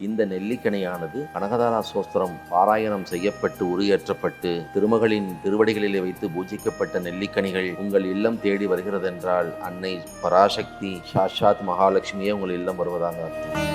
இந்த நெல்லிக்கனையானது கனகதாரா சோஸ்திரம் பாராயணம் செய்யப்பட்டு உரியேற்றப்பட்டு திருமகளின் திருவடிகளிலே வைத்து பூஜிக்கப்பட்ட நெல்லிக்கனிகள் உங்கள் இல்லம் தேடி வருகிறதென்றால் அன்னை பராசக்தி சாஷாத் மகாலட்சுமியே உங்கள் இல்லம் வருவதாக அர்த்தம்.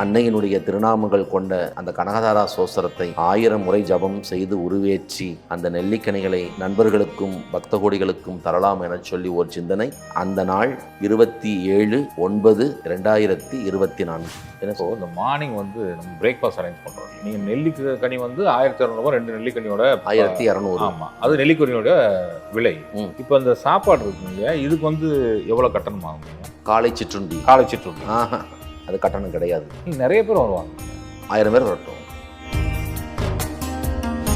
அன்னையினுடைய திருநாமங்கள் கொண்ட அந்த கனகதாரா சோஸ்திரத்தை ஆயிரம் முறை ஜபம் செய்து உருவேற்றி அந்த நெல்லிக்கனிகளை நண்பர்களுக்கும் பக்த கோடிகளுக்கும் தரலாம் என சொல்லி ஒரு சிந்தனை. அந்த நாள் இருபத்தி ஏழு ஒன்பது ரெண்டாயிரத்தி இருபத்தி நான்கு. என்ன ஸோ இந்த மார்னிங் வந்து நம்ம பிரேக்ஃபாஸ்ட் அரேஞ்ச் பண்ணுறோம் நீங்கள் நெல்லிக்கனி வந்து ஆயிரத்தி இரநூறுபா ரெண்டு நெல்லிக்கனியோட ஆயிரத்தி இரநூறு ஆமாம் அது நெல்லிக்கனியோட விலை. இப்போ இந்த சாப்பாடு இருக்குங்க இதுக்கு வந்து எவ்வளோ கட்டணம் ஆகுங்க காலை சிற்றுண்டி. காலை சிற்றுண்டி. ஆஹா. அது கட்டணம் கிடையாது. நிறைய பேர் வருவாங்க. ஆயிரம் பேர் வரட்டும்.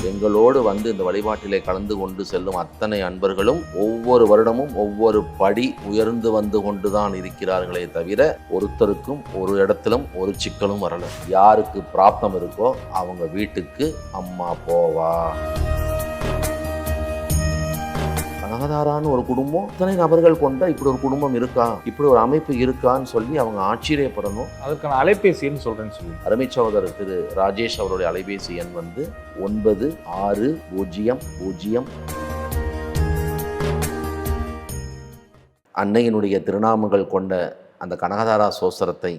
எங்களோடு வந்து இந்த வழிபாட்டிலே கலந்து கொண்டு செல்லும் அத்தனை அன்பர்களும் ஒவ்வொரு வருடமும் ஒவ்வொரு படி உயர்ந்து வந்து கொண்டுதான் இருக்கிறார்களே தவிர ஒருத்தருக்கும் ஒரு இடத்திலும் ஒரு சிக்கலும் வரல. யாருக்கு பிராப்தம் இருக்கோ அவங்க வீட்டுக்கு அம்மா போவா. கனகதாரான்னு ஒரு குடும்பம் இத்தனை நபர்கள் கொண்ட இப்படி ஒரு குடும்பம் இருக்கா? இப்படி ஒரு அமைப்பு இருக்கான்னு சொல்லி அவங்க ஆச்சரியப்படணும். அதுக்கான அலைபேசின்னு சொல்கிறேன்னு சொல்லி. அருமை சகோதரர் திரு ராஜேஷ் அவருடைய அலைபேசி எண் வந்து ஒன்பது ஆறு பூஜ்ஜியம் பூஜ்ஜியம். அன்னையினுடைய திருநாமங்கள் கொண்ட அந்த கனகதாரா சோஸ்திரத்தை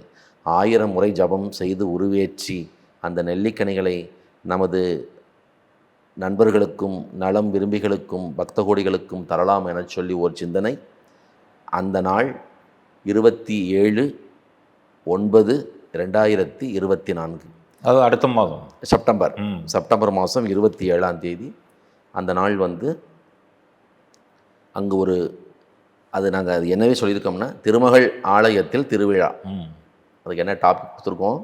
ஆயிரம் முறை ஜபம் செய்து உருவேற்றி அந்த நெல்லிக்கனிகளை நமது நண்பர்களுக்கும் நலம் விரும்பிகளுக்கும் பக்த கோடிகளுக்கும் தரலாம் என சொல்லி ஒரு சிந்தனை. அந்த நாள் இருபத்தி ஏழு ஒன்பது ரெண்டாயிரத்தி இருபத்தி நான்கு. அது அடுத்த மாதம். செப்டம்பர். செப்டம்பர் மாதம் இருபத்தி ஏழாம் தேதி அந்த நாள் வந்து அங்கே ஒரு அது நாங்கள் அது என்னவே சொல்லியிருக்கோம்னா திருமகள் ஆலயத்தில் திருவிழா. அதுக்கு என்ன டாபிக் கொடுத்துருக்கோம்?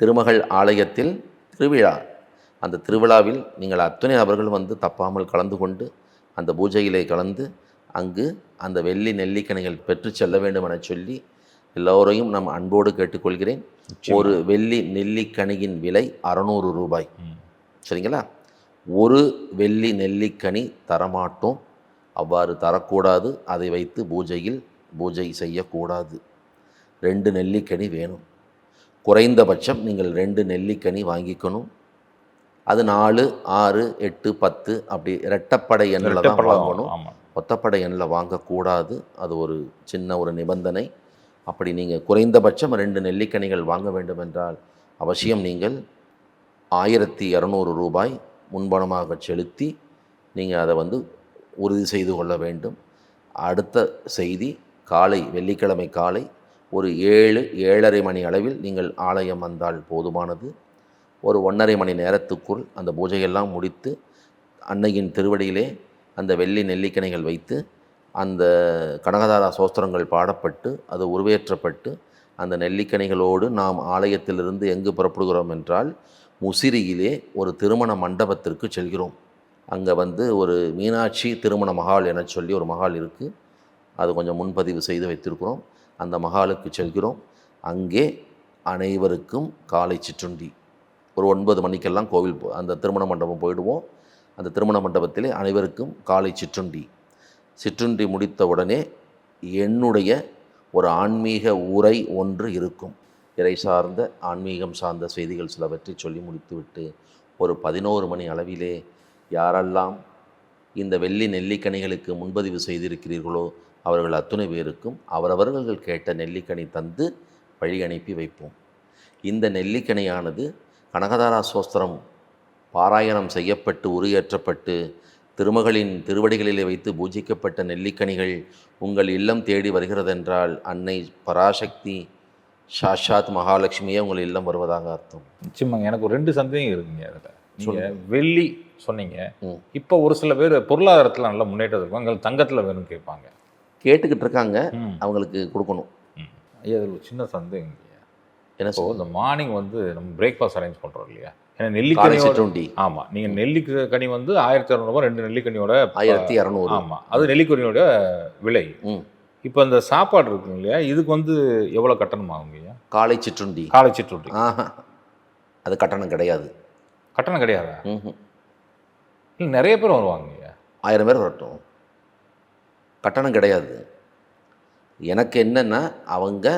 திருமகள் ஆலயத்தில் திருவிழா. அந்த திருவிழாவில் நீங்கள் அத்தனை நபர்கள் வந்து தப்பாமல் கலந்து கொண்டு அந்த பூஜையிலே கலந்து அங்கு அந்த வெள்ளி நெல்லிக்கனிகள் பெற்று செல்ல வேண்டும் என சொல்லி எல்லோரையும் நம் அன்போடு கேட்டுக்கொள்கிறேன். ஒரு வெள்ளி நெல்லிக்கனியின் விலை அறநூறு ரூபாய். சரிங்களா? ஒரு வெள்ளி நெல்லிக்கனி தரமாட்டோம். அவ்வாறு தரக்கூடாது. அதை வைத்து பூஜையில் பூஜை செய்யக்கூடாது. ரெண்டு நெல்லிக்கனி வேணும். குறைந்தபட்சம் நீங்கள் ரெண்டு நெல்லிக்கனி வாங்கிக்கணும். அது நாலு ஆறு எட்டு பத்து அப்படி இரட்டப்படை எண்ணில் தான். வாங்கணும். ஒத்தப்படை எண்ணில் வாங்கக்கூடாது. அது ஒரு சின்ன ஒரு நிபந்தனை. அப்படி நீங்கள் குறைந்தபட்சம் ரெண்டு நெல்லிக்கனிகள் வாங்க வேண்டும் என்றால் அவசியம் நீங்கள் ஆயிரத்தி இரநூறு ரூபாய் முன்பணமாக செலுத்தி நீங்கள் அதை வந்து உறுதி செய்து கொள்ள வேண்டும். அடுத்த செய்தி காலை வெள்ளிக்கிழமை காலை ஒரு ஏழு ஏழரை மணி அளவில் நீங்கள் ஆலயம் வந்தால் போதுமானது. ஒரு ஒன்றரை மணி நேரத்துக்குள் அந்த பூஜையெல்லாம் முடித்து அன்னையின் திருவடியிலே அந்த வெள்ளி நெல்லிக்கனைகள் வைத்து அந்த கனகதாரா சோஸ்திரங்கள் பாடப்பட்டு அது உருவேற்றப்பட்டு அந்த நெல்லிக்கனைகளோடு நாம் ஆலயத்திலிருந்து எங்கு புறப்படுகிறோம் என்றால் முசிறியிலே ஒரு திருமண மண்டபத்திற்கு செல்கிறோம். அங்கே வந்து ஒரு மீனாட்சி திருமண மகால் என சொல்லி ஒரு மகால் இருக்குது அது கொஞ்சம் முன்பதிவு செய்து வைத்திருக்கிறோம். அந்த மகாலுக்கு செல்கிறோம். அங்கே அனைவருக்கும் காலை சிற்றுண்டி. ஒரு ஒன்பது மணிக்கெல்லாம் கோவில் போ- அந்த திருமண மண்டபம் போயிடுவோம். அந்த திருமண மண்டபத்திலே அனைவருக்கும் காலை சிற்றுண்டி. சிற்றுண்டி முடித்த உடனே என்னுடைய ஒரு ஆன்மீக உரை ஒன்று இருக்கும். இறை சார்ந்த ஆன்மீகம் சார்ந்த செய்திகள் சிலவற்றை சொல்லி முடித்துவிட்டு ஒரு பதினோரு மணி அளவிலே யாரெல்லாம் இந்த வெள்ளி நெல்லிக்கனிகளுக்கு முன்பதிவு செய்திருக்கிறீர்களோ அவர்கள் அத்துணை பேருக்கும் அவரவர்கள் கேட்ட நெல்லிக்கனி தந்து வழி அனுப்பி வைப்போம். இந்த நெல்லிக்கனியானது கனகதாரா சோஸ்திரம் பாராயணம் செய்யப்பட்டு உருயேற்றப்பட்டு திருமகளின் திருவடிகளிலே வைத்து பூஜிக்கப்பட்ட நெல்லிக்கனிகள் உங்கள் இல்லம் தேடி வருகிறதென்றால் அன்னை பராசக்தி சாஷாத் மகாலட்சுமியே உங்கள் இல்லம் வருவதாக அர்த்தம். நிச்சயமாங்க. எனக்கு ஒரு ரெண்டு சந்தேகம் இருக்குங்க அதில். நீங்கள் வெள்ளி சொன்னீங்க. இப்போ ஒரு சில பேர் பொருளாதாரத்தில் நல்ல முன்னேற்றம் இருக்கும். அங்கே தங்கத்தில் வேணும்னு கேட்பாங்க. கேட்டுக்கிட்டு இருக்காங்க. அவங்களுக்கு கொடுக்கணும். ஐயா அதில் ஒரு சின்ன சந்தேகம் என்ன சொல்ல இந்த மார்னிங் வந்து நம்ம பிரேக்ஃபாஸ்ட் அரேஞ்ச் பண்ணுறோம் இல்லையா? ஏன்னா நெல்லிக்கனி ஆமாம் நீங்கள் நெல்லிக்கனி வந்து ஆயிரத்தி இரநூறுபா ரெண்டு நெல்லிக்கனியோட ஆயிரத்தி இரநூறு ஆமாம் அது நெல்லிக்கனியோட விலை. இப்போ இந்த சாப்பாடு இருக்குங்க இல்லையா? இதுக்கு வந்து எவ்வளோ கட்டணம் ஆகுங்க ஐயா? காலை சிற்றுண்டி. காலை சிற்றுண்டி. அது கட்டணம் கிடையாது. கட்டணம் கிடையாதா. இல்லை நிறைய பேர் வருவாங்க ஐயா. ஆயிரம் பேர் வரட்டும். கட்டணம் கிடையாது. எனக்கு என்னென்னா அவங்க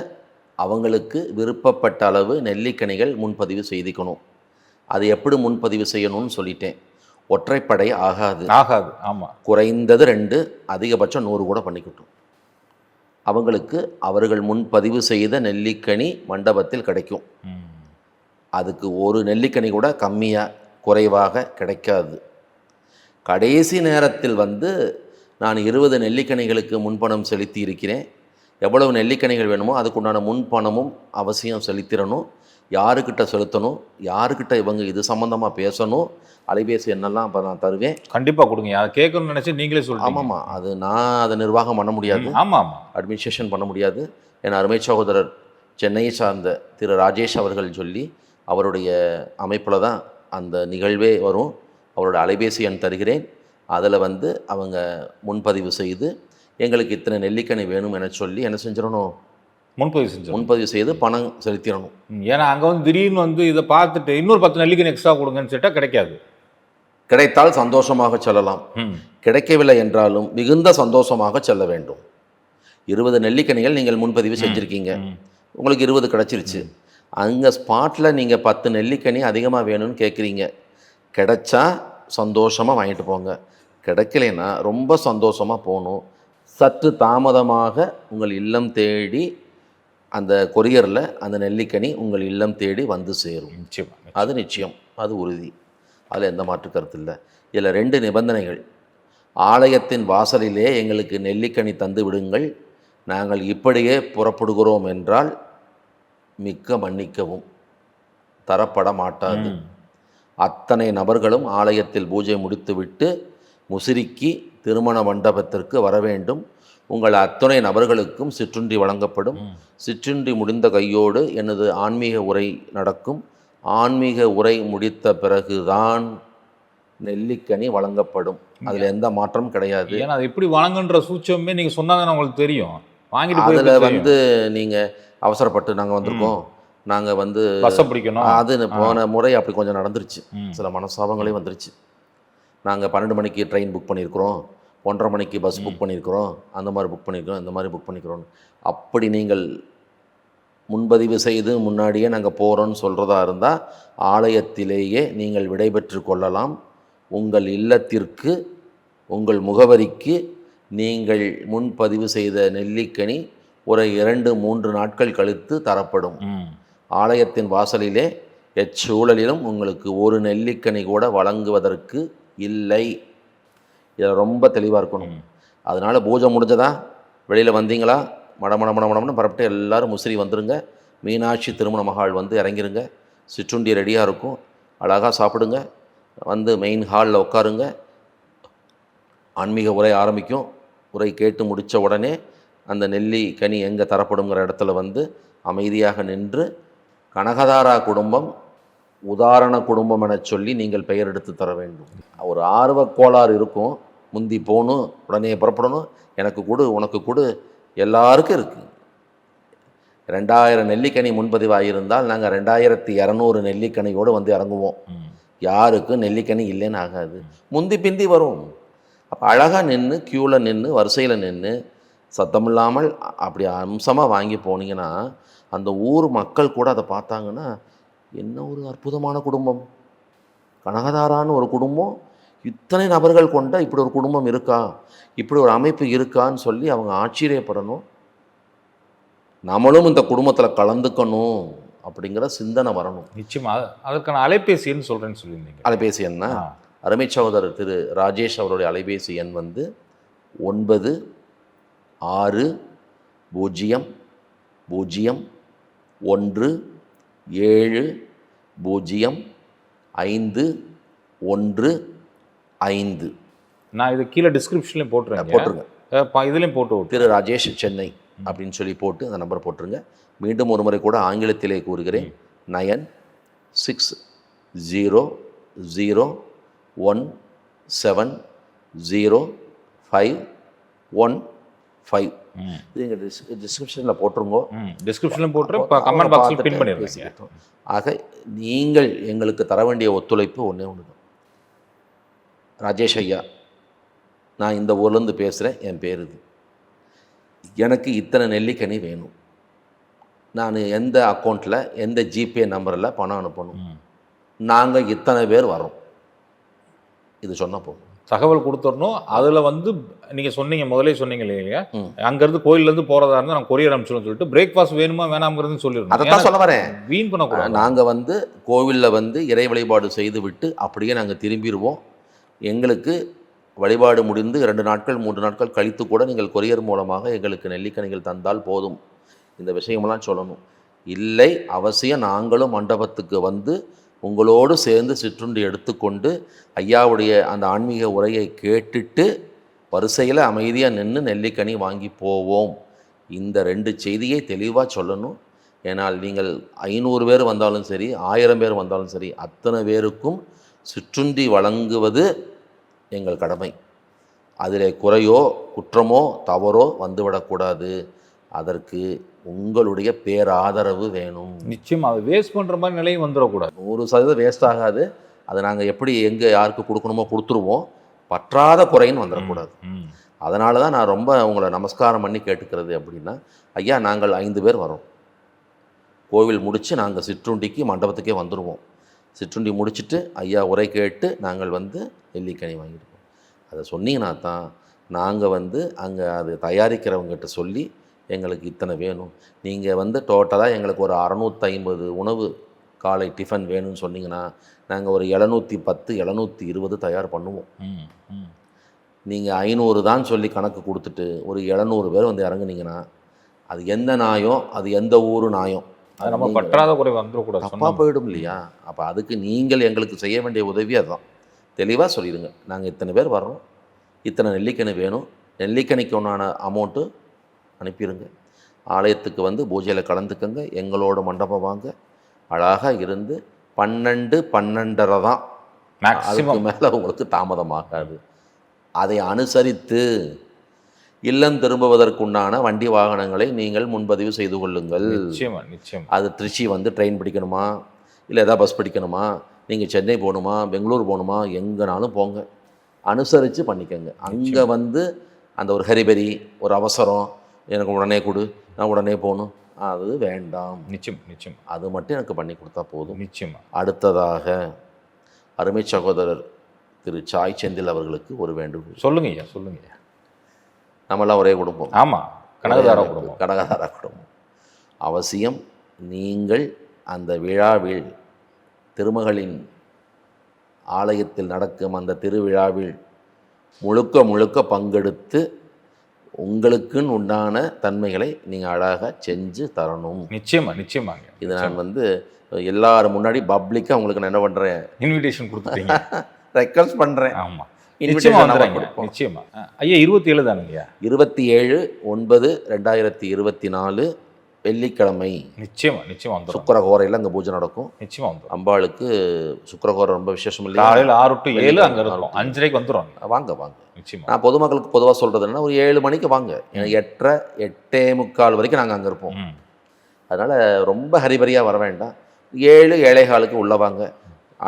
அவங்களுக்கு விருப்பப்பட்ட அளவு நெல்லிக்கனிகள் முன்பதிவு செய்திக்கணும். அது எப்படி முன்பதிவு செய்யணும்னு சொல்லிட்டேன். ஒற்றைப்படை ஆகாது. ஆகாது ஆமா. குறைந்தது ரெண்டு அதிகபட்சம் நூறு கூட பண்ணிக்கிட்டோம். அவங்களுக்கு அவர்கள் முன்பதிவு செய்த நெல்லிக்கனி மண்டபத்தில் கிடைக்கும். அதுக்கு ஒரு நெல்லிக்கனி கூட கம்மியாக குறைவாக கிடைக்காது. கடைசி நேரத்தில் வந்து நான் இருபது நெல்லிக்கனிகளுக்கு முன்பணம் செலுத்தி இருக்கிறேன் எவ்வளவு நெல்லிக்கனிகள் வேணுமோ அதுக்குண்டான முன்பணமும் அவசியம் செலுத்திடணும். யாருக்கிட்ட செலுத்தணும்? யாருக்கிட்ட இவங்க இது சம்மந்தமாக பேசணும்? அலைபேசி என்னெல்லாம் அப்போ நான் தருவேன். கண்டிப்பா கொடுங்க. அதை கேட்கணும்னு நினைச்சு நீங்களே சொல்றீங்க. ஆமாம்மா. அது நான் அதை நிர்வாகம் பண்ண முடியாது. ம், ஆமா ஆமா அட்மினிஸ்ட்ரேஷன் பண்ண முடியாது. என் அருமை சகோதரர் சென்னையை சார்ந்த திரு ராஜேஷ் அவர்கள் சொல்லி அவருடைய அமைப்பில் தான் அந்த நிகழ்வே வரும். அவரோட அலைபேசி எண் தருகிறேன். அதில் வந்து அவங்க முன்பதிவு செய்து எங்களுக்கு இத்தனை நெல்லிக்கனி வேணும் என சொல்லி என்ன செஞ்சிடணும்? முன்பதிவு செஞ்சோம் முன்பதிவு செய்து பணம் செலுத்திடணும். ஏன்னா அங்க வந்து திடீர்னு வந்து இதை பார்த்துட்டு இன்னொரு பத்து நெல்லிக்கனி எக்ஸ்ட்ரா கொடுங்கன்னு சொல்லிட்டா கிடைக்காது. கிடைத்தால் சந்தோஷமாக செல்லலாம். கிடைக்கவில்லை என்றாலும் மிகுந்த சந்தோஷமாக செல்ல வேண்டும். இருபது நெல்லிக்கனிகள் நீங்கள் முன்பதிவு செஞ்சுருக்கீங்க. உங்களுக்கு இருபது கிடச்சிருச்சு. அங்கே ஸ்பாட்டில் நீங்கள் பத்து நெல்லிக்கனி அதிகமாக வேணும்னு கேட்குறீங்க கிடைச்சா சந்தோஷமாக வாங்கிட்டு போங்க. கிடைக்கலைன்னா ரொம்ப சந்தோஷமாக போகணும். சற்று தாமதமாக உங்கள் இல்லம் தேடி அந்த கொரியரில் அந்த நெல்லிக்கனி உங்கள் இல்லம் தேடி வந்து சேரும். நிச்சயமா அது நிச்சயம். அது உறுதி. அதில் எந்த மாற்று கருத்து இல்லை. இதில் ரெண்டு நிபந்தனைகள். ஆலயத்தின் வாசலிலே எங்களுக்கு நெல்லிக்கனி தந்து விடுங்கள். நாங்கள் இப்படியே புறப்படுகிறோம் என்றால் மிக்க மன்னிக்கவும். தரப்பட மாட்டாது. அத்தனை நபர்களும் ஆலயத்தில் பூஜை முடித்துவிட்டு முசிறிக்கு திருமண மண்டபத்திற்கு வர வேண்டும். உங்கள் அத்தனை நபர்களுக்கும் சிற்றுண்டி வழங்கப்படும். சிற்றுண்டி முடிந்த கையோடு எனது ஆன்மீக உரை நடக்கும். ஆன்மீக உரை முடித்த பிறகுதான் நெல்லிக்கனி வழங்கப்படும். அதில் எந்த மாற்றமும் கிடையாது. ஏன்னா அது எப்படி வழங்குன்ற சூட்சமே நீங்க சொன்னாதானே உங்களுக்கு தெரியும். வாங்கிட்டு அதில் வந்து நீங்கள் அவசரப்பட்டு நாங்கள் வந்திருக்கோம். நாங்கள் வந்து பிடிக்கணும். அது போன முறை அப்படி கொஞ்சம் நடந்துருச்சு. சில மனஸ்தாபங்களே வந்துருச்சு. நாங்கள் பன்னெண்டு மணிக்கு ட்ரெயின் புக் பண்ணியிருக்கிறோம். ஒன்றரை மணிக்கு பஸ் புக் பண்ணியிருக்கிறோம். அந்த மாதிரி புக் பண்ணியிருக்கிறோம். இந்த மாதிரி புக் பண்ணிக்கிறோம் அப்படி நீங்கள் முன்பதிவு செய்து முன்னாடியே நாங்கள் போகிறோன்னு சொல்கிறதா இருந்தால் ஆலயத்திலேயே நீங்கள் விடைபெற்று கொள்ளலாம். உங்கள் இல்லத்திற்கு உங்கள் முகவரிக்கு நீங்கள் முன்பதிவு செய்த நெல்லிக்கனி ஒரு இரண்டு மூன்று நாட்கள் கழித்து தரப்படும். ஆலயத்தின் வாசலிலே எச்சூழலிலும் உங்களுக்கு ஒரு நெல்லிக்கனி கூட வழங்குவதற்கு இல்லை. இதில் ரொம்ப தெளிவாக இருக்கணும். அதனால் பூஜை முடிஞ்சதா? வெளியில் வந்தீங்களா? மட மட மட மடம்னு பரப்பிட்டு எல்லாரும் முசிறி வந்துருங்க. மீனாட்சி திருமண மகால் வந்து இறங்கிருங்க. சிற்றுண்டி ரெடியாக இருக்கும். அழகாக சாப்பிடுங்க. வந்து மெயின் ஹாலில் உட்காருங்க. ஆன்மீக உரை ஆரம்பிக்கும். உரை கேட்டு முடித்த உடனே அந்த நெல்லி கனி எங்கே தரப்படுங்கிற இடத்துல வந்து அமைதியாக நின்று கனகதாரா குடும்பம் உதாரண குடும்பம் என சொல்லி நீங்கள் பெயர் எடுத்து தர வேண்டும். ஒரு ஆர்வக் கோளாறு இருக்கும். முந்தி போகணும் உடனே புறப்படணும். எனக்கு கொடு உனக்கு கொடு. எல்லாருக்கும் இருக்குது ரெண்டாயிரம் நெல்லிக்கனி முன்பதிவாகியிருந்தால் நாங்கள் ரெண்டாயிரத்தி இரநூறு நெல்லிக்கனியோடு வந்து இறங்குவோம். யாருக்கும் நெல்லிக்கனி இல்லைன்னு ஆகாது. முந்தி பிந்தி வரும். அப்போ அழகாக நின்று க்யூவில் நின்று வரிசையில் நின்று சத்தமில்லாமல் அ- அப்படி அம்சமாக வாங்கி போனீங்கன்னா அந்த ஊர் மக்கள் கூட அதை பார்த்தாங்கன்னா என்ன ஒரு அற்புதமான குடும்பம்? கனகதாரான்னு ஒரு குடும்பம் இத்தனை நபர்கள் கொண்ட இப்படி ஒரு குடும்பம் இருக்கா? இப்படி ஒரு அமைப்பு இருக்கான்னு சொல்லி அவங்க ஆச்சரியப்படணும். நம்மளும் இந்த குடும்பத்தில் கலந்துக்கணும் அப்படிங்கிற சிந்தனை வரணும். நிச்சயமா. அது- அதற்கான அலைபேசி எண் சொல்றேன்னு சொல்லியிருந்தீங்க. அலைபேசி என்ன. அருமை சகோதரர் திரு ராஜேஷ் அவருடைய அலைபேசி எண் வந்து ஒன்பது ஆறு பூஜ்ஜியம் பூஜ்ஜியம் ஒன்று ஏழு பூஜ்ஜியம் ஐந்து ஒன்று ஐந்து. நான் இது கீழே டிஸ்கிரிப்ஷன்லயும் போட்டுருங்க. போட்டுருங்க. இதுலயும் போட்டு திரு ராஜேஷ் சென்னை அப்படின்னு சொல்லி போட்டு அந்த நம்பர் போட்டுருங்க. மீண்டும் ஒரு முறை கூட ஆங்கிலத்திலே கூறுகிறேன். Nine six zero zero one seven zero five one five. இது எங்கள் டிஸ் டிஸ்கிரிப்ஷனில் போட்டுருங்கோ. ம். டிஸ்கிரிப்ஷன்லயும் போட்டு கமெண்ட் பாக்ஸில் பின் பேசிக்கிட்டோம். ஆக நீங்கள் எங்களுக்கு தர வேண்டிய ஒத்துழைப்பு ஒன்றே ஒன்று தான் ராஜேஷ் ஐயா நான் இந்த ஊர்லேருந்து பேசுகிறேன் என் பேர் இது. எனக்கு இத்தனை நெல்லிக்கனி வேணும். நான் எந்த அக்கௌண்ட்டில் எந்த ஜிபே நம்பரில் பணம் அனுப்பணும். நாங்கள் இத்தனை பேர் வரோம் இது சொன்ன போதும். தகவல் கொடுத்துடணும். அதுல வந்து நீங்க சொன்னீங்க முதலே சொன்னீங்க இல்லையா ம். அங்க இருந்து கோயில்ல இருந்து போறதா இருந்தா நான் கொரியர் அனுப்பிச்சிடும் சொல்லிட்டு பிரேக்ஃபாஸ்ட் வேணுமா வேணாம்ங்கிறது சொல்லிடணும். அதைத்தான் ஏன்னா சொல்ல வரேன். வீண் பண்ணக்கூடாது. நாங்கள் வந்து கோவிலில் வந்து இறை வழிபாடு செய்து விட்டு அப்படியே நாங்கள் திரும்பிடுவோம். எங்களுக்கு வழிபாடு முடிந்து இரண்டு நாட்கள் மூன்று நாட்கள் கழித்து கூட நீங்கள் கொரியர் மூலமாக எங்களுக்கு நெல்லிக்கனிகள் தந்தால் போதும். இந்த விஷயமெல்லாம் சொல்லணும். இல்லை அவசியம் நாங்களும் மண்டபத்துக்கு வந்து உங்களோடு சேர்ந்து சிற்றுண்டி எடுத்துக்கொண்டு ஐயாவுடைய அந்த ஆன்மீக உரையை கேட்டுட்டு வரிசையில் அமைதியாக நின்று நெல்லிக்கனி வாங்கி போவோம். இந்த ரெண்டு செய்தியை தெளிவாக சொல்லணும். ஏனால் நீங்கள் ஐநூறு பேர் வந்தாலும் சரி ஆயிரம் பேர் வந்தாலும் சரி அத்தனை பேருக்கும் சிற்றுண்டி வழங்குவது எங்கள் கடமை. அதில் குறையோ குற்றமோ தவறோ வந்துவிடக்கூடாது. அதற்கு உங்களுடைய பேராதரவு வேணும். நிச்சயமா அதை வேஸ்ட் பண்ற மாதிரி நிலையும் வந்துடக்கூடாது. நூறு சதவீதம் வேஸ்ட் ஆகாது. அதை நாங்கள் எப்படி எங்கே யாருக்கு கொடுக்கணுமோ கொடுத்துருவோம். பற்றாத குறைன்னு வந்துடக்கூடாது. அதனால தான் நான் ரொம்ப உங்களை நமஸ்காரம் பண்ணி கேட்டுக்கிறது அப்படின்னா ஐயா நாங்கள் ஐந்து பேர் வரோம். கோவில் முடித்து நாங்கள் சிற்றுண்டிக்கு மண்டபத்துக்கே வந்துடுவோம் சிற்றுண்டி முடிச்சிட்டு ஐயா உரை கேட்டு நாங்கள் வந்து நெல்லிக்கனி வாங்கிடுவோம் அதை சொன்னீங்கன்னா தான் நாங்கள் வந்து அங்கே அது தயாரிக்கிறவங்ககிட்ட சொல்லி எங்களுக்கு இத்தனை வேணும். நீங்கள் வந்து டோட்டலாக எங்களுக்கு ஒரு அறநூற்றி ஐம்பது உணவு காலை டிஃபன் வேணும்னு சொன்னீங்கன்னா நாங்கள் ஒரு எழுநூற்றி பத்து எழுநூற்றி இருபது தயார் பண்ணுவோம். நீங்கள் ஐநூறு தான் சொல்லி கணக்கு கொடுத்துட்டு ஒரு எழுநூறு பேர் வந்து இறங்குனீங்கன்னா அது எந்த நாயம் அது எந்த ஊர் நாயம் அது நம்ம பற்றாத குறை வந்துடக்கூடாது. தப்பாக போயிடும் இல்லையா? அப்போ அதுக்கு நீங்கள் எங்களுக்கு செய்ய வேண்டிய உதவி அதுதான். தெளிவாக சொல்லிடுங்க. நாங்கள் இத்தனை பேர் வர்றோம். இத்தனை நெல்லிக்கனி வேணும். நெல்லிக்கனிக்கு உண்டான அமௌண்ட்டு அனுப்பிடுங்க ஆலயத்துக்கு வந்து பூஜையில் கலந்துக்கங்க. எங்களோட மண்டபம் வாங்க. அழகாக இருந்து பன்னெண்டு பன்னெண்டரை தான். அதுக்கு மேலே உங்களுக்கு தாமதமாகாது அதை அனுசரித்து இல்லம் திரும்புவதற்குண்டான வண்டி வாகனங்களை நீங்கள் முன்பதிவு செய்து கொள்ளுங்கள். நிச்சயமா நிச்சயமா. அது திருச்சி வந்து ட்ரெயின் பிடிக்கணுமா? இல்லை எதாவது பஸ் பிடிக்கணுமா? நீங்கள் சென்னை போகணுமா? பெங்களூர் போகணுமா? எங்கேனாலும் போங்க. அனுசரித்து பண்ணிக்கங்க. அங்கே வந்து அந்த ஒரு ஹரிபரி ஒரு அவசரம் எனக்கு உடனே கொடு நான் உடனே போகணும். அது வேண்டாம். நிச்சயம் நிச்சயம். அது மட்டும் எனக்கு பண்ணி கொடுத்தா போதும். நிச்சயமா. அடுத்ததாக அருமை சகோதரர் திரு சாய் செந்தில் அவர்களுக்கு ஒரு வேண்டுகோள் சொல்லுங்க ஐயா சொல்லுங்க ஐயா. நம்மளாம் ஒரே குடும்பம். ஆமா கனகதார குடும்பம். கனகதார குடும்பம். அவசியம் நீங்கள் அந்த விழாவில் திருமகளின் ஆலயத்தில் நடக்கும் அந்த திருவிழாவில் முழுக்க முழுக்க பங்கெடுத்து உங்களுக்குன்னு உண்டான தன்மைகளை நீங்கள் அழகாக செஞ்சு தரணும். நிச்சயமா நிச்சயமாங்க. இது நான் வந்து எல்லாரும் முன்னாடி பப்ளிக்காக உங்களுக்கு நான் என்ன பண்ணுறேன் இன்விடேஷன் கொடுத்துட்டீங்க. ரெக்வஸ்ட் பண்ணுறேன் ஆமா. நிச்சயமா ஐயா இருபத்தி ஏழு தானுங்கய்யா? இருபத்தி ஏழு ஒன்பது ரெண்டாயிரத்தி இருபத்தி நாலு வெள்ளிக்கிழமை நிச்சயமா நிச்சயமா வந்துடும். சுக்கரகோரையில் அங்கே பூஜை நடக்கும். நிச்சயமா வந்துடும். அம்பாளுக்கு சுக்கரகோரை ரொம்ப விசேஷம் இல்லையா? காலையில ஆறு டு ஏழு அங்க இருக்கும். அஞ்சரைக்கு வந்துடும் வாங்க வாங்க. நிச்சயமா. நான் பொதுமக்களுக்கு பொதுவாக சொல்கிறது ஒரு ஏழு மணிக்கு வாங்க. எட்டரை எட்டே முக்கால் வரைக்கும் நாங்கள் அங்கே இருப்போம். அதனால் ரொம்ப ஹரிபரியாக வர வேண்டாம். ஏழு ஏழைகாலுக்கு உள்ள வாங்க.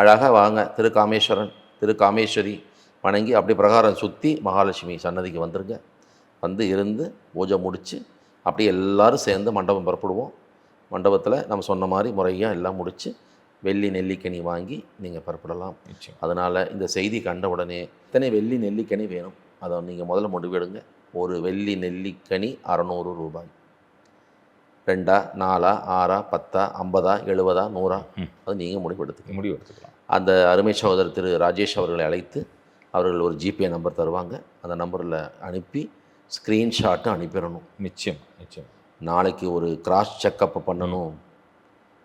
அழகாக வாங்க. திரு காமேஸ்வரன் திரு காமேஸ்வரி வணங்கி அப்படி பிரகாரம் சுற்றி மகாலட்சுமி சன்னதிக்கு வந்துருங்க. வந்து இருந்து பூஜை முடித்து அப்படியே எல்லாரும் சேர்ந்து மண்டபம் புறப்படுவோம். மண்டபத்தில் நம்ம சொன்ன மாதிரி முறையாக எல்லாம் முடித்து வெள்ளி நெல்லிக்கனி வாங்கி நீங்கள் புறப்படலாம். நிச்சயம். அதனால் இந்த செய்தி கண்ட உடனே இத்தனை வெள்ளி நெல்லிக்கனி வேணும். அதை நீங்கள் முதல்ல முடிவெடுங்க. ஒரு வெள்ளி நெல்லிக்கனி அறநூறு ரூபாய். ரெண்டா நாலா ஆறா பத்தா ஐம்பதா எழுபதா நூறா. அது நீங்கள் முடிவெடுத்துக்கங்க முடிவு எடுத்துக்கலாம். அந்த அருமை சகோதரர் திரு ராஜேஷ் அவர்களை அழைத்து அவர்கள் ஒரு ஜிபே நம்பர் தருவாங்க. அந்த நம்பரில் அனுப்பி ஸ்க்ரீன்ஷாட்டும் அனுப்பிடணும். நிச்சயம் நிச்சயம். நாளைக்கு ஒரு கிராஸ் செக்கப் பண்ணணும்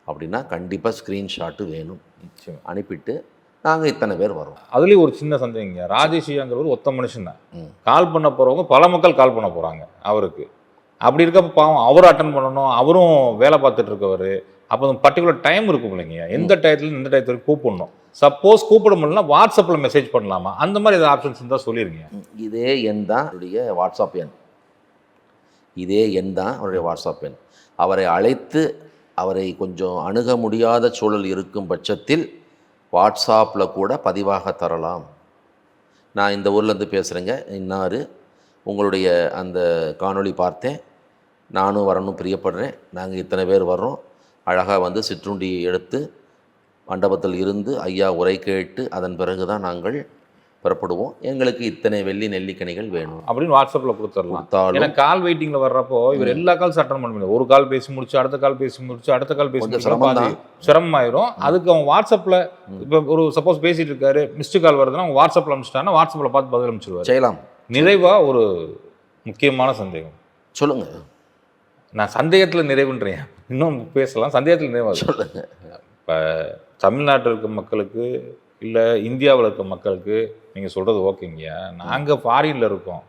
அப்படின்னா கண்டிப்பாக ஸ்க்ரீன்ஷாட்டு வேணும். நிச்சயம். அனுப்பிட்டு நாங்கள் இத்தனை பேர் வரோம். அதுலயும் ஒரு சின்ன சந்தேகங்க. ராஜேஷியாங்கிறவர் ஒத்த மனுஷன் தான். கால் பண்ண போறவங்க பல மக்கள் கால் பண்ண போறாங்க அவருக்கு. அப்படி இருக்கப்ப பாவம் அவரும் அட்டன் பண்ணணும் அவரும் வேலை பார்த்துட்டு இருக்கவர். அப்போ பர்டிகுலர் டைம் இருக்கும் இல்லைங்க எந்த டயத்துல எந்த டயத்துல கூப்பிடணும். சப்போஸ் கூப்பிட முடியலன்னா வாட்ஸ்அப்பில் மெசேஜ் பண்ணலாமா? அந்த மாதிரி ஏதாவது ஆப்ஷன்ஸ் இருந்தால் சொல்லிருங்க ம், இதே எண் தான் அவருடைய வாட்ஸ்அப் எண். இதே எண் தான் அவருடைய வாட்ஸ்அப் எண். அவரை அழைத்து அவரை கொஞ்சம் அணுக முடியாத சூழல் இருக்கும் பட்சத்தில் வாட்ஸ்அப்பில் கூட பதிவாக தரலாம். நான் இந்த ஊர்லேருந்து பேசுகிறேங்க இன்னாரு உங்களுடைய அந்த காணொளி பார்த்தேன். நானும் வரணும் பிரியப்படுறேன். நாங்கள் இத்தனை பேர் வர்றோம். அழகாக வந்து சிற்றுண்டி எடுத்து மண்டபத்தில் இருந்து ஐயா உரை கேட்டு அதன் பிறகு தான் நாங்கள் புறப்படுவோம். எங்களுக்கு இத்தனை வெள்ளி நெல்லிக்கனிகள் வேணும். அப்படின்னு வாட்ஸ்அப்ல கொடுத்துடலாம். ஏன்னா கால் வெயிட்டிங்ல வர்றப்போ இவர் எல்லா கால்ஸ் அட்டன் பண்ண முடியாது. ஒரு கால் பேசி முடிச்சு அடுத்த கால் பேசி முடிச்சு அடுத்த கால் பேசி முடிச்சு சிரமம் சிரமமாயிரும். அதுக்கு அவன் வாட்ஸ்அப்ல இப்போ ஒரு சப்போஸ் பேசிட்டு இருக்காரு மிஸ்டு கால் வருதுன்னா அவங்க வாட்ஸ்அப்ல அனுப்பிச்சிட்டாங்கன்னா வாட்ஸ்அப்ல பார்த்து பதில் அனுப்பிச்சிருவாரு செய்யலாம். நிறைவா ஒரு முக்கியமான சந்தேகம். சொல்லுங்கள் நான் சந்தேகத்துல நிறைவுன்றேன். இன்னும் பேசலாம். சந்தேகத்துல நிறைவா சொல்லுங்கள் இப்போ தமிழ்நாட்டில் இருக்க மக்களுக்கு இல்லை இந்தியாவில் இருக்க மக்களுக்கு நீங்கள் சொல்கிறது ஓகேங்கய்யா நாங்கள் ஃபாரின்ல இருக்கோம்.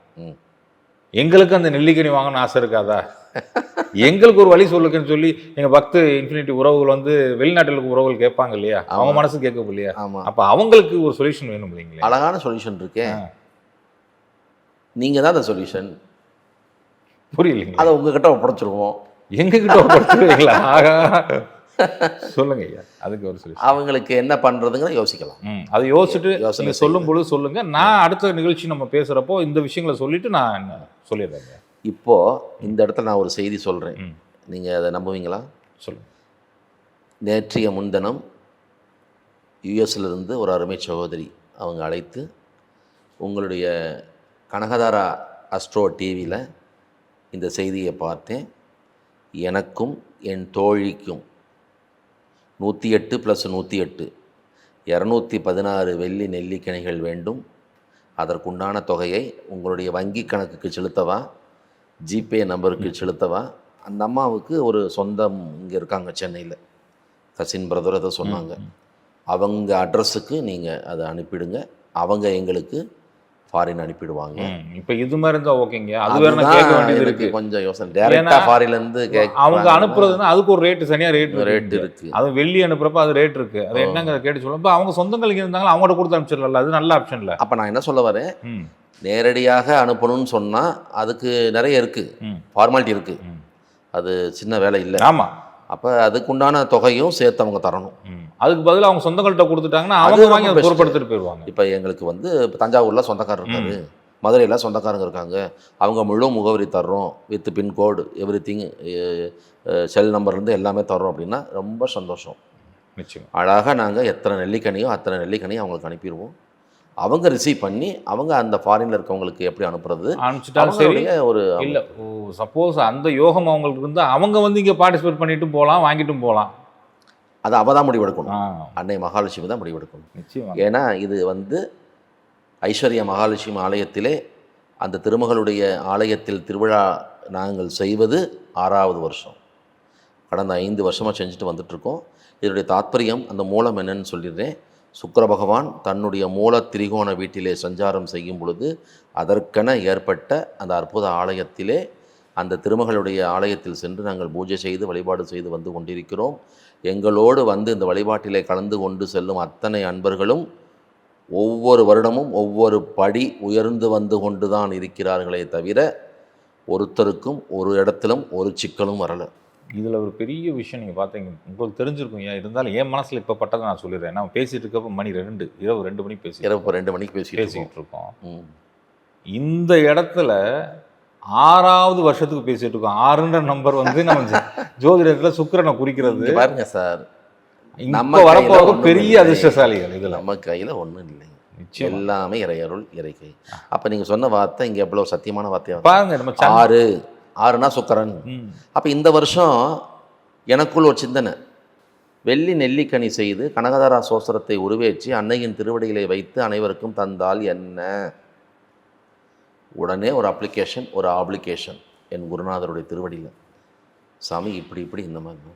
எங்களுக்கு அந்த நெல்லிக்கனி வாங்கணும்னு ஆசை இருக்காதா? எங்களுக்கு ஒரு வழி சொல்லுங்கன்னு சொல்லி எங்கள் பக்து இன்ஃபினிட்டி உறவுகள் வந்து வெளிநாட்டில் இருக்க உறவுகள் கேட்பாங்க இல்லையா? அவங்க. மனசு கேட்கும் இல்லையா? ஆமாம் அப்போ அவங்களுக்கு ஒரு சொல்யூஷன் வேணும் இல்லைங்களா. அழகான சொல்யூஷன் இருக்கே. ஆ. நீங்கள் தான் அந்த சொல்யூஷன் புரியலைங்களா. அதை உங்ககிட்ட ஒப்படைச்சிருவோம் எங்ககிட்ட ஒப்படைச்சிருவீங்களா ஆகா. சொல்லுங்க ஐயா அதுக்கு ஒரு சொல்யூஷன் அவங்களுக்கு என்ன பண்ணுறதுங்கிற யோசிக்கலாம். அதை யோசிச்சுட்டு யோசனை நீங்க சொல்லும் பொழுது சொல்லுங்க. நான் அடுத்த நிகழ்ச்சி நம்ம பேசுறப்போ இந்த விஷயங்களை சொல்லிட்டு நான் சொல்லிடுறேங்க இப்போது இந்த இடத்துல நான் ஒரு செய்தி சொல்கிறேன் ம். நீங்கள் அதை நம்புவீங்களா? சொல்லுங்க. நேற்றைய முன்தினம் யுஎஸ்ல இருந்து ஒரு அருமை சகோதரி அவங்க அழைத்து உங்களுடைய கனகதாரா அஸ்ட்ரோ டிவியில் இந்த செய்தியை பார்த்தேன். எனக்கும் என் தோழிக்கும் நூற்றி எட்டு ப்ளஸ் நூற்றி எட்டு இரநூத்தி பதினாறு வெள்ளி நெல்லிக்கனிகள் வேண்டும். அதற்குண்டான தொகையை உங்களுடைய வங்கி கணக்குக்கு செலுத்தவா? ஜிபே நம்பருக்கு செலுத்தவா? அந்த அம்மாவுக்கு ஒரு சொந்தம் இங்கே இருக்காங்க சென்னையில். கசின் பிரதர் அதை சொன்னாங்க. அவங்க அட்ரஸுக்கு நீங்கள் அதை அனுப்பிடுங்க. அவங்க எங்களுக்கு ஃபாரின் அனுப்பிடுவாங்க. இப்ப இது மாதிரி இருந்தா ஓகேங்க அது வேற கேட்க வேண்டியது இருக்கு. கொஞ்சம் யோசனை. டேரெக்டாக ஏன்னா, ஃபாரின்லேருந்து கேட்க அவங்க அனுப்புறதுன்னா அதுக்கு ஒரு ரேட்டு தனியா ரேட் ரேட் இருக்கு. அது வெள்ளி அனுப்புறப்ப அது ரேட் இருக்கு. அது. என்னங்க கேட்டு இப்ப அவங்க சொந்தங்களுக்கு இருந்தாங்களா அவங்கள்ட்ட கொடுத்து அனுப்பிச்சிடல அது நல்ல ஆப்ஷன்ல அப்போ நான் என்ன சொல்ல வரேன்? நேரடியாக அனுப்பணும்னு சொன்னால் அதுக்கு நிறைய இருக்குது ம். ஃபார்மாலிட்டி இருக்குது ம். அது சின்ன வேலை இல்லை. ஆமா. அப்போ அதுக்குண்டான தொகையும் சேர்த்து அவங்க தரணும். அதுக்கு பதிலா அவங்க சொந்தங்கள்ட்ட கொடுத்துட்டாங்கன்னா அவங்க வாங்கி. பொருட்படுத்திட்டு போயிடுவாங்க. இப்போ எங்களுக்கு வந்து இப்போ தஞ்சாவூரில் சொந்தக்காரர் இருக்காரு. மதுரையில் சொந்தக்காரங்க இருக்காங்க. அவங்க முழு முகவரி தர்றோம். With pincode everything cell நம்பர்லேருந்து எல்லாமே தர்றோம் அப்படின்னா ரொம்ப சந்தோஷம். நிச்சயம். அழகாக நாங்கள் எத்தனை நெல்லிக்கனியோ அத்தனை நெல்லிக்கனியும் அவங்களுக்கு அனுப்பிடுவோம். அவங்க ரிசீவ் பண்ணி அவங்க அந்த ஃபாரினில் இருக்கவங்களுக்கு எப்படி அனுப்புறது? அனுப்பிச்சிட்டாலும் ஒரு இல்ல சப்போஸ் அந்த யோகம் அவங்களுக்கு இருந்தா அவங்க வந்து இங்க பார்ட்டிசிபேட் பண்ணிட்டும் போகலாம் வாங்கிட்டும் போகலாம் அது அவள் தான் முடிவெடுக்கணும். அன்னை மகாலட்சுமி தான் முடிவெடுக்கணும். நிச்சயமா. ஏன்னா இது வந்து ஐஸ்வர்ய மகாலட்சுமி ஆலயத்திலே அந்த திருமகளுடைய ஆலயத்தில் திருவிழா நாங்கள் செய்வது ஆறாவது வருஷம். கடந்த ஐந்து வருஷமாக செஞ்சுட்டு வந்துட்ருக்கோம். இதனுடைய தாத்பரியம் அந்த மூலம் என்னன்னு சொல்லிடுறேன். சுக்கர பகவான் தன்னுடைய மூல திரிகோண வீட்டிலே சஞ்சாரம் செய்யும் பொழுது அதற்கென ஏற்பட்ட அந்த அற்புத ஆலயத்திலே அந்த திருமகளுடைய ஆலயத்தில் சென்று நாங்கள் பூஜை செய்து வழிபாடு செய்து வந்து கொண்டிருக்கிறோம். எங்களோடு வந்து இந்த வழிபாட்டிலே கலந்து கொண்டு செல்லும் அத்தனை அன்பர்களும் ஒவ்வொரு வருடமும் ஒவ்வொரு படி உயர்ந்து வந்து கொண்டு தான் இருக்கிறார்களே தவிர ஒருத்தருக்கும் ஒரு இடத்திலும் ஒரு சிக்கலும் வரலை. இதுல ஒரு பெரிய விஷயம் நீங்க பார்த்தீங்க உங்களுக்கு தெரிஞ்சிருக்கும். ஏன் இருந்தாலும் என் மனசுல இப்ப பட்டதை நான் சொல்லிடுறேன். நம்ம பேசிட்டு இருக்கப்ப மணி ரெண்டு இரவு ரெண்டு மணிக்கு பேசி இரவு ரெண்டு மணிக்கு பேசிட்டு இருக்கோம். பேசிக்கிட்டு இருக்கோம். இந்த இடத்துல ஆறாவது வருஷத்துக்கு பேசிட்டு இருக்கோம். ஆறுன்ற நம்பர் வந்து நம்ம ஜோதிடத்துல சுக்கிரனை குறிக்கிறது. பாருங்க சார். நம்ம ஒண்ணும் பெரிய. அதிர்ஷ்டசாலிகள் இதுல. நம்ம கையில் ஒன்றும் இல்லை. நிச்சயம். எல்லாமே இறையருள் இறைக்கை அப்போ நீங்கள் சொன்ன வார்த்தை இங்கே எவ்வளோ சத்தியமான வார்த்தையா பாருங்க நம்ம ஆறு. ஆறுனா சுக்கரன். அப்போ இந்த வருஷம் எனக்குள் ஒரு சிந்தனை. வெள்ளி நெல்லிக்கனி செய்து கனகதாரா சோசரத்தை உருவேற்றி அன்னையின் திருவடிகளை வைத்து அனைவருக்கும் தந்தால் என்ன? உடனே ஒரு அப்ளிகேஷன் ஒரு ஆப்ளிகேஷன் என் குருநாதருடைய திருவடியில். சாமி இப்படி இப்படி இந்த மாதிரி.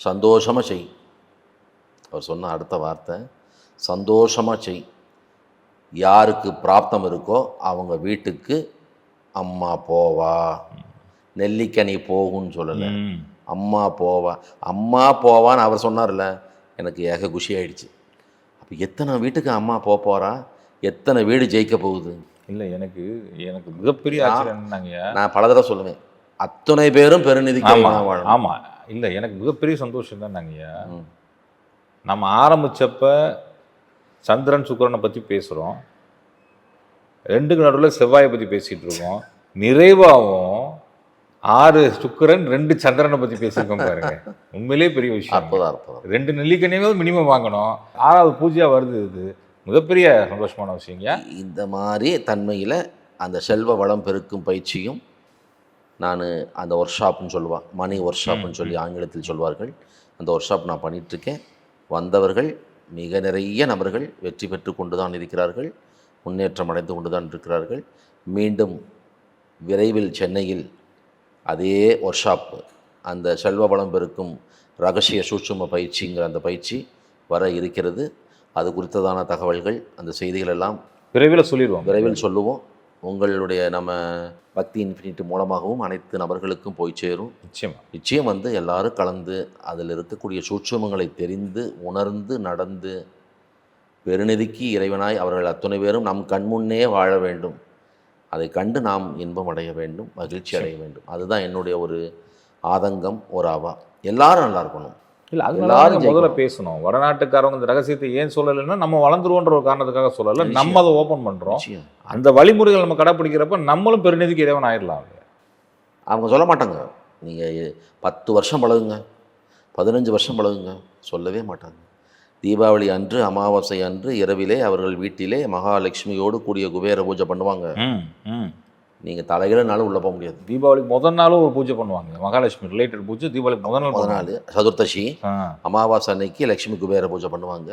சந்தோஷமாக செய். அவர் சொன்ன அடுத்த வார்த்தை சந்தோஷமாக செய். யாருக்கு பிராப்தம் இருக்கோ அவங்க வீட்டுக்கு அம்மா போவா. நெல்லிக்கனி போகும்னு சொல்லலை. அம்மா போவா. அம்மா போவான்னு அவர் சொன்னார்ல. எனக்கு ஏக குஷி ஆயிடுச்சு அப்போ எத்தனை வீட்டுக்கு அம்மா போக போகிறா எத்தனை வீடு ஜெயிக்க போகுது? இல்ல எனக்கு எனக்கு மிகப்பெரிய நான் பல தடவை சொல்லுவேன். அத்தனை பேரும் பெருநிதிக்கு ஆமா வாழணும் ஆமா. இல்ல எனக்கு மிகப்பெரிய சந்தோஷம் ம். நம்ம ஆரம்பிச்சப்ப சந்திரன் சுக்கிரனை பத்தி பேசுறோம். ரெண்டுக்கு நடுவில் செவ்வாயை பற்றி பேசிகிட்டு இருக்கோம். நிறைவாகவும் ஆறு சுக்கிரன் ரெண்டு சந்திரனை பற்றி பேசியிருக்கோம் பாருங்க. உண்மையிலேயே பெரிய விஷயம். அற்புதம் அற்புதம் ரெண்டு நெல்லிக்கனியாவது மினிமம் வாங்கணும். ஆறாவது பூஜையாக வருது இது. மிகப்பெரிய சந்தோஷமான விஷயங்க. இந்த மாதிரி தன்மையில் அந்த செல்வ வளம் பெருக்கும் பயிற்சியும் நான் அந்த ஒர்க் ஷாப்னு சொல்லுவாள் மணி ஒர்க் ஷாப்னு சொல்லி ஆங்கிலத்தில் சொல்வார்கள். அந்த ஒர்க் ஷாப் நான் பண்ணிகிட்ருக்கேன் வந்தவர்கள் மிக நிறைய நபர்கள் வெற்றி பெற்று கொண்டு தான் இருக்கிறார்கள். முன்னேற்றம் அடைந்து கொண்டு தான் இருக்கிறார்கள். மீண்டும் விரைவில் சென்னையில் அதே ஒர்க் ஷாப் அந்த செல்வ வளம் பெருக்கும் ரகசிய சூட்சும பயிற்சிங்கிற அந்த பயிற்சி வர இருக்கிறது. அது குறித்ததான தகவல்கள் அந்த செய்திகள் எல்லாம் விரைவில் சொல்லிடுவோம். விரைவில் சொல்லுவோம். உங்களுடைய நம்ம பக்தி இன்ஃபினிட் மூலமாகவும் அனைத்து நபர்களுக்கும் போய் சேரும். நிச்சயமா. நிச்சயம் வந்து எல்லாரும் கலந்து அதில் இருக்கக்கூடிய சூட்சுமங்களை தெரிந்து உணர்ந்து நடந்து பெருநிதிக்கு இறைவனாய் அவர்கள் அத்துணை பேரும் நம் கண்முன்னே வாழ வேண்டும். அதை கண்டு நாம் இன்பம் அடைய வேண்டும் மகிழ்ச்சி அடைய வேண்டும். அதுதான் என்னுடைய ஒரு ஆதங்கம் ஒரு அவா. எல்லாரும் நல்லா இருக்கணும். இல்லை அதனால எல்லாரும் முதல்ல. பேசணும். வடநாட்டுக்காரவங்க இந்த ரகசியத்தை ஏன் சொல்லலைன்னா நம்ம வளர்ந்துருவோன்ற ஒரு காரணத்துக்காக சொல்லலை. நம்ம அதை ஓப்பன் பண்ணுறோம் அந்த வழிமுறைகள் நம்ம கடைப்பிடிக்கிறப்ப நம்மளும் பெருநிதிக்கு இறைவன் ஆயிடலாம். அவங்க சொல்ல மாட்டாங்க. நீங்கள் பத்து வருஷம் பழகுங்க. பதினஞ்சு வருஷம் பழகுங்க. சொல்லவே மாட்டாங்க. தீபாவளி அன்று அமாவாசை அன்று இரவிலே அவர்கள் வீட்டிலே மகாலட்சுமியோடு கூடிய குபேர பூஜை பண்ணுவாங்க. நீங்கள் தலைகளனாலும் உள்ளே போக முடியாது. தீபாவளிக்கு முதல் நாளும் ஒரு பூஜை பண்ணுவாங்க. மகாலட்சுமி ரிலேட்டட் பூஜை தீபாவளிக்கு முதல் நாள் முத பண்ணுவாங்க. நாள் சதுர்த்தசி அமாவாசை அன்னைக்கு லட்சுமி குபேர பூஜை பண்ணுவாங்க.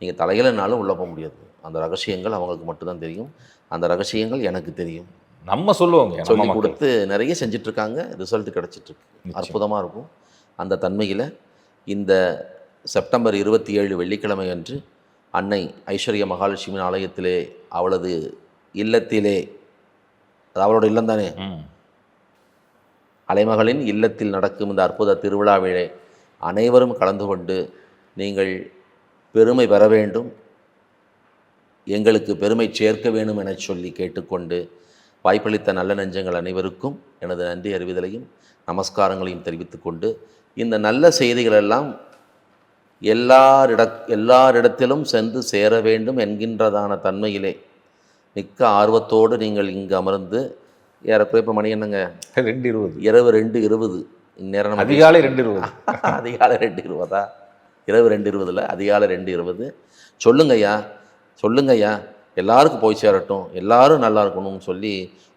நீங்கள் தலைகளனாலும் உள்ளே போக முடியாது. அந்த ரகசியங்கள் அவங்களுக்கு மட்டும்தான் தெரியும். அந்த ரகசியங்கள் எனக்கு தெரியும். நம்ம சொல்லுவோங்க சொல்லி. கொடுத்து நிறைய செஞ்சுட்டு இருக்காங்க. ரிசல்ட் கிடச்சிட்ருக்கு. அற்புதமாக இருக்கும். அந்த தன்மையில் இந்த செப்டம்பர் இருபத்தி ஏழு வெள்ளிக்கிழமை அன்று அன்னை ஐஸ்வர்ய மகாலட்சுமி ஆலயத்திலே அவளது இல்லத்திலே அது அவளோட இல்லம் தானே அலைமகளின் இல்லத்தில் நடக்கும் இந்த அற்புத திருவிழாவிலே அனைவரும் கலந்து கொண்டு நீங்கள் பெருமை பெற வேண்டும் எங்களுக்கு பெருமை சேர்க்க வேண்டும் என சொல்லி கேட்டுக்கொண்டு வாய்ப்பளித்த நல்ல நெஞ்சங்கள் அனைவருக்கும் எனது நன்றி அறிவிதலையும் நமஸ்காரங்களையும் தெரிவித்துக்கொண்டு இந்த நல்ல செய்திகளெல்லாம் எல்லாரிட எல்லாரிடத்திலும் சென்று சேர வேண்டும் என்கின்றதான தன்மையிலே. மிக்க ஆர்வத்தோடு நீங்கள் இங்கு அமர்ந்து ஏறக்குறைய இப்போ மணி என்னங்க? ரெண்டு இருபது இரவு ரெண்டு இருபது. இந்நேரம் அதிகாலை ரெண்டு இருபது அதிகாலை ரெண்டு இருபதா? இரவு ரெண்டு இருபதுல அதிகாலை ரெண்டு இருபது. சொல்லுங்கய்யா சொல்லுங்கய்யா. எல்லாருக்கும் போய் சேரட்டும். எல்லாரும் நல்லா இருக்கணும்னு சொல்லி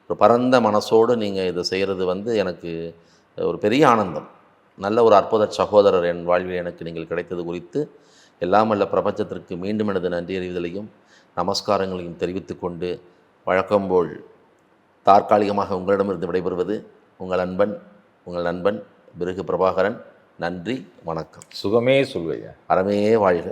ஒரு பரந்த மனசோடு நீங்கள் இதை செய்கிறது வந்து எனக்கு ஒரு பெரிய ஆனந்தம். நல்ல ஒரு அற்புத சகோதரர் என் வாழ்வில் எனக்கு நீங்கள் கிடைத்தது குறித்து எல்லாம் வல்ல பிரபஞ்சத்திற்கு மீண்டும் எனது நன்றி அறிவுதலையும் நமஸ்காரங்களையும் தெரிவித்துக்கொண்டு வழக்கம்போல் தற்காலிகமாக உங்களிடமிருந்து விடைபெறுவது உங்கள் அன்பன் உங்கள் நண்பன் பிருகு பிரபாகரன். நன்றி வணக்கம். சுகமே சொல்வையா அறமே வாழ்க.